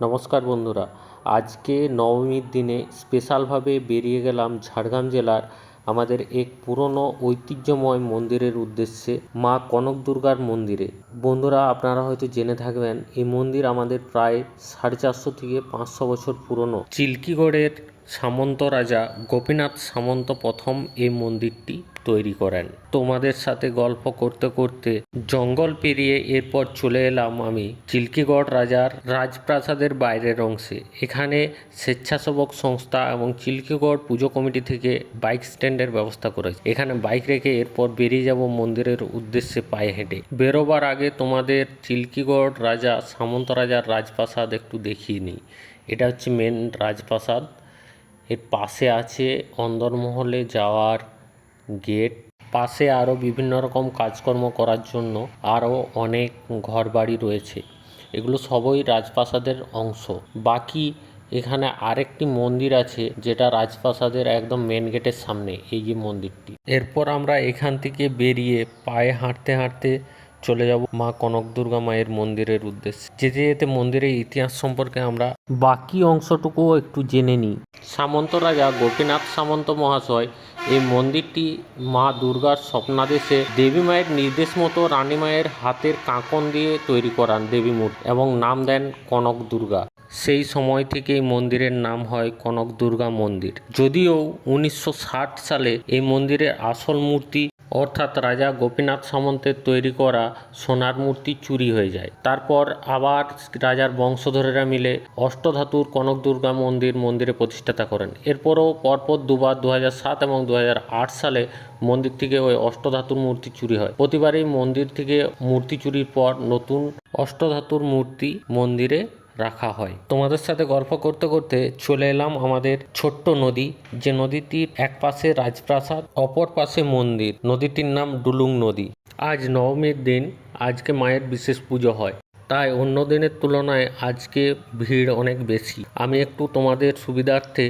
নমস্কার বন্ধুরা। আজকে নবমীর দিনে স্পেশালভাবে বেরিয়ে গেলাম ঝাড়গ্রাম জেলার আমাদের এক পুরনো ঐতিহ্যময় মন্দিরের উদ্দেশ্যে, মা কনক দুর্গার মন্দিরে। বন্ধুরা, আপনারা হয়তো জেনে থাকবেন, এই মন্দির আমাদের প্রায় সাড়ে চারশো থেকে পাঁচশো বছর পুরনো। চিল্কিগড়ের সামন্ত রাজা গোপীনাথ সামন্ত প্রথম এই মন্দিরটি তৈরি করেন। তোমাদের সাথে গল্প করতে করতে জঙ্গল পেরিয়ে এরপর চলে এলাম আমি চিল্কিগড় রাজার রাজপ্রাসাদের বাইরের অংশে। এখানে স্বেচ্ছাসেবক সংস্থা এবং চিল্কিগড় পুজো কমিটি থেকে বাইক স্ট্যান্ডের ব্যবস্থা করেছে। এখানে বাইক রেখে এরপর বেরিয়ে যাব মন্দিরের উদ্দেশ্যে পায়ে হেঁটে। বেরোবার আগে তোমাদের চিল্কিগড় রাজা সামন্ত রাজার রাজপ্রাসাদ একটু দেখিয়ে নিই। এটা হচ্ছে মেন রাজপ্রাসাদ। এর পাশে আছে অন্দরমহলে যাওয়ার গেট। পাশে আরও বিভিন্ন রকম কাজকর্ম করার জন্য আরও অনেক ঘরবাড়ি রয়েছে। এগুলো সবই রাজপ্রাসাদের অংশ। বাকি এখানে আরেকটি মন্দির আছে যেটা রাজপ্রাসাদের একদম মেন গেটের সামনে, এই যে মন্দিরটি। এরপর আমরা এখান থেকে বেরিয়ে পায়ে হাঁটতে হাঁটতে চলে যাব মা কনক দুর্গা মায়ের মন্দিরের উদ্দেশ্যে। যেতে যেতে মন্দিরের ইতিহাস সম্পর্কে আমরা বাকি অংশটুকুও একটু জেনে নিই। সামন্ত রাজা গোপীনাথ সামন্ত মহাশয় এই মন্দিরটি মা দুর্গার স্বপ্নাদেশে দেবী মায়ের নির্দেশ মতো রানী মায়ের হাতের কাঁকন দিয়ে তৈরি করান দেবী মূর্তি এবং নাম দেন কনক দুর্গা। সেই সময় থেকেই মন্দিরের নাম হয় কনক দুর্গা মন্দির। যদিও উনিশশো ষাট সালে এই মন্দিরের আসল মূর্তি অর্থাৎ রাজা গোপীনাথ সামন্তের তৈরি করা সোনার মূর্তি চুরি হয়ে যায়। তারপর আবার রাজার বংশধরেরা মিলে অষ্টধাতুর কনক দুর্গা মন্দির মন্দিরে প্রতিষ্ঠাতা করেন। এরপরও পরপর দুবার দু সাত এবং দুহাজার আট সালে মন্দির থেকে ওই অষ্টধাতুর মূর্তি চুরি হয়। প্রতিবারই মন্দির থেকে মূর্তি চুরির পর নতুন অষ্টধাতুর মূর্তি মন্দিরে রাখা হয়। তোমাদের সাথে গল্প করতে করতে চলে এলাম আমাদের ছোট্ট নদী, যে নদীটির এক পাশে রাজপ্রাসাদ, অপর পাশে মন্দির। নদীটির নাম ডুলুং নদী। আজ নবমীর দিন, আজকে মায়ের বিশেষ পুজো হয়। তাই অন্য দিনের তুলনায় আজকে ভিড় অনেক বেশি। আমি একটু তোমাদের সুবিধার্থে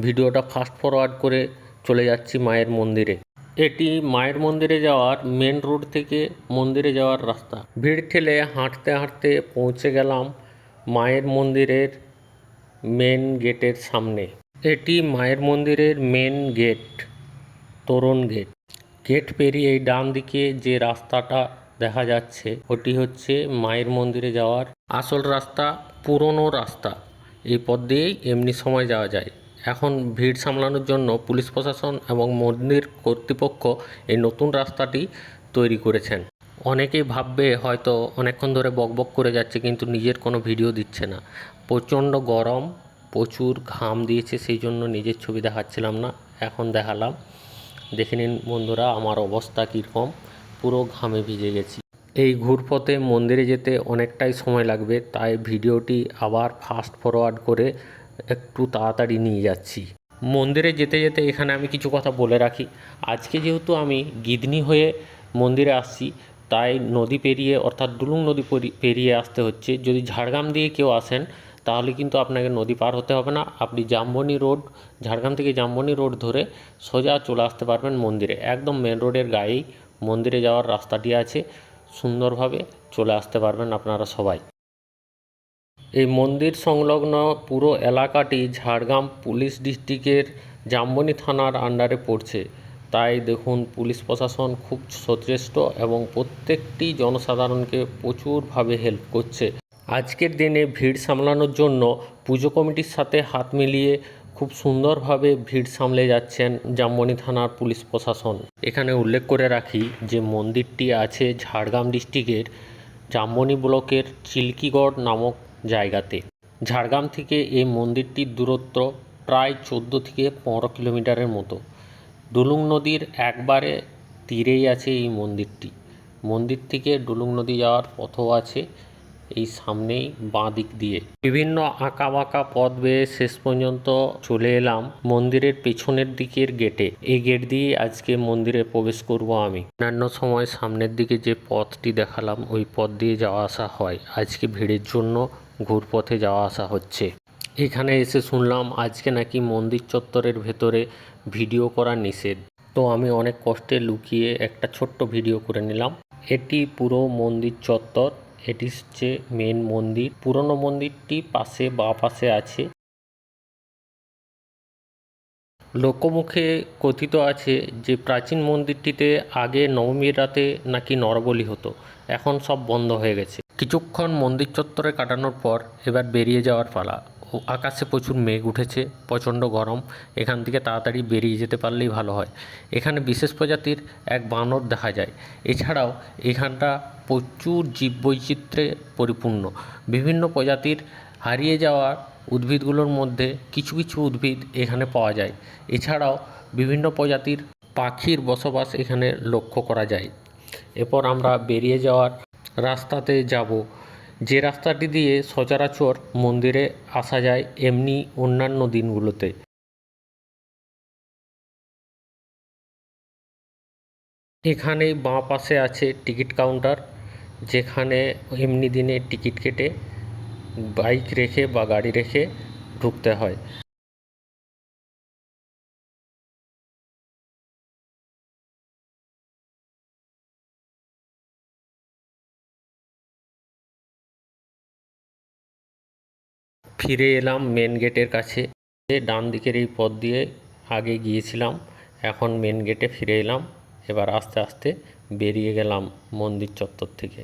ভিডিওটা ফাস্ট ফরওয়ার্ড করে চলে যাচ্ছি মায়ের মন্দিরে। এটি মায়ের মন্দিরে যাওয়ার মেন রোড থেকে মন্দিরে যাওয়ার রাস্তা। ভিড় ঠেলে হাঁটতে হাঁটতে পৌঁছে গেলাম মায়ের মন্দিরের মেন গেটের সামনে। এটি মায়ের মন্দিরের মেন গেট তোরণ গেট গেট পেরিয়ে এই ডান দিকে যে রাস্তাটা দেখা যাচ্ছে, ওটি হচ্ছে মায়ের মন্দিরে যাওয়ার আসল রাস্তা, পুরনো রাস্তা। এই পথ দিয়েই এমনি সময় যাওয়া যায়। এখন ভিড় সামলানোর জন্য পুলিশ প্রশাসন এবং মন্দির কর্তৃপক্ষ এই নতুন রাস্তাটি তৈরি করেছেন। অনেকেই ভাববে হয়তো অনেকক্ষণ ধরে বকবক করে যাচ্ছে, কিন্তু নিজের কোনো ভিডিও দিচ্ছে না। প্রচণ্ড গরম, প্রচুর ঘাম দিয়েছে, সেই জন্য নিজের ছবি দেখাচ্ছিলাম না, এখন দেখালাম। দেখে নিন বন্ধুরা, আমার অবস্থা কীরকম? পুরো ঘামে ভিজে গেছি। এই ঘুরপথে মন্দিরে যেতে অনেকটাই সময় লাগবে, তাই ভিডিওটি আবার ফাস্ট ফরওয়ার্ড করে একটু তাড়াতাড়ি নিয়ে যাচ্ছি। মন্দিরে যেতে যেতে এখানে আমি কিছু কথা বলে রাখি। আজকে যেহেতু আমি গিদনি হয়ে মন্দিরে আসছি তাই নদী পেরিয়ে, অর্থাৎ ডুলুং নদী পরি- পেরিয়ে আসতে হচ্ছে। যদি ঝাড়গ্রাম দিয়ে কেউ আসেন, তাহলে কিন্তু আপনাকে নদী পার হতে হবে না। আপনি জামবনি রোড, ঝাড়গ্রাম থেকে জামবনি রোড ধরে সোজা চলে আসতে পারবেন মন্দিরে। একদম মেন রোডের গায়েই মন্দিরে যাওয়ার রাস্তাটি আছে। সুন্দরভাবে চলে আসতে পারবেন আপনারা সবাই। এই মন্দির সংলগ্ন পুরো এলাকাটি ঝাড়গ্রাম পুলিশ ডিস্ট্রিক্টের জামবনি থানার আন্ডারে পড়ছে। তাই দেখুন, পুলিশ প্রশাসন খুব সচেষ্ট এবং প্রত্যেকটি জনসাধারণকে প্রচুরভাবে হেল্প করছে। আজকের দিনে ভিড় সামলানোর জন্য পুজো কমিটির সাথে হাত মিলিয়ে খুব সুন্দরভাবে ভিড় সামলে যাচ্ছেন জামবনি থানার পুলিশ প্রশাসন। এখানে উল্লেখ করে রাখি যে মন্দিরটি আছে ঝাড়গ্রাম ডিস্ট্রিক্টের জামবনি ব্লকের চিল্কিগড় নামক জায়গাতে। ঝাড়গ্রাম থেকে এই মন্দিরটির দূরত্ব প্রায় চোদ্দ থেকে পনেরো কিলোমিটারের মতো। ডুলুং নদীর একবারে তীরেই আছে এই মন্দিরটি। মন্দির থেকে ডুলুং নদী যাওয়ার পথও আছে এই সামনেই বাঁ দিক দিয়ে। বিভিন্ন আঁকা বাঁকা পথ বেয়ে শেষ পর্যন্ত চলে এলাম মন্দিরের পেছনের দিকের গেটে। এই গেট দিয়ে আজকে মন্দিরে প্রবেশ করব আমি। অন্যান্য সময় সামনের দিকে যে পথটি দেখালাম, ওই পথ দিয়ে যাওয়া আসা হয়। আজকে ভিড়ের জন্য ঘুরপথে যাওয়া আসা হচ্ছে। এখানে এসে শুনলাম আজকে নাকি মন্দির চত্বরের ভেতরে ভিডিও করা নিষেধ। তো আমি অনেক কষ্টে লুকিয়ে একটা ছোট্ট ভিডিও করে নিলাম। এটি পুরো মন্দির চত্বর। এটি হচ্ছে মেন মন্দির। পুরনো মন্দিরটি পাশে বাঁ পাশে আছে। লোকমুখে কথিত আছে যে প্রাচীন মন্দিরটিতে আগে নবমীর রাতে নাকি নরবলি হতো। এখন সব বন্ধ হয়ে গেছে। কিছুক্ষণ মন্দির চত্বরে কাটানোর পর এবার বেরিয়ে যাওয়ার পালা। আকাশে প্রচুর মেঘ উঠেছে, প্রচণ্ড গরম। এখান থেকে তাড়াতাড়ি বেরিয়ে যেতে পারলেই ভালো হয়। এখানে বিশেষ প্রজাতির এক বানর দেখা যায়। এছাড়াও এখানটা প্রচুর জীববৈচিত্র্যে পরিপূর্ণ। বিভিন্ন প্রজাতির হারিয়ে যাওয়া উদ্ভিদগুলোর মধ্যে কিছু কিছু উদ্ভিদ এখানে পাওয়া যায়। এছাড়াও বিভিন্ন প্রজাতির পাখির বসবাস এখানে লক্ষ্য করা যায়। এরপর আমরা বেরিয়ে যাওয়ার রাস্তাতে যাব। যে রাস্তাটি দিয়ে সচরাচর মন্দিরে আসা যায়, এমনি অন্যান্য দিনগুলোতে। এখানে বাঁ পাশে আছে টিকিট কাউন্টার, যেখানে এমনি দিনে টিকিট কেটে বাইক রেখে বা গাড়ি রেখে ঢুকতে হয়। ফিরে এলাম মেন গেটের কাছে। ডান দিকের এই পথ দিয়ে আগে গিয়েছিলাম, এখন মেন গেটে ফিরে এলাম। এবার আস্তে আস্তে বেরিয়ে গেলাম মন্দির চত্বর থেকে।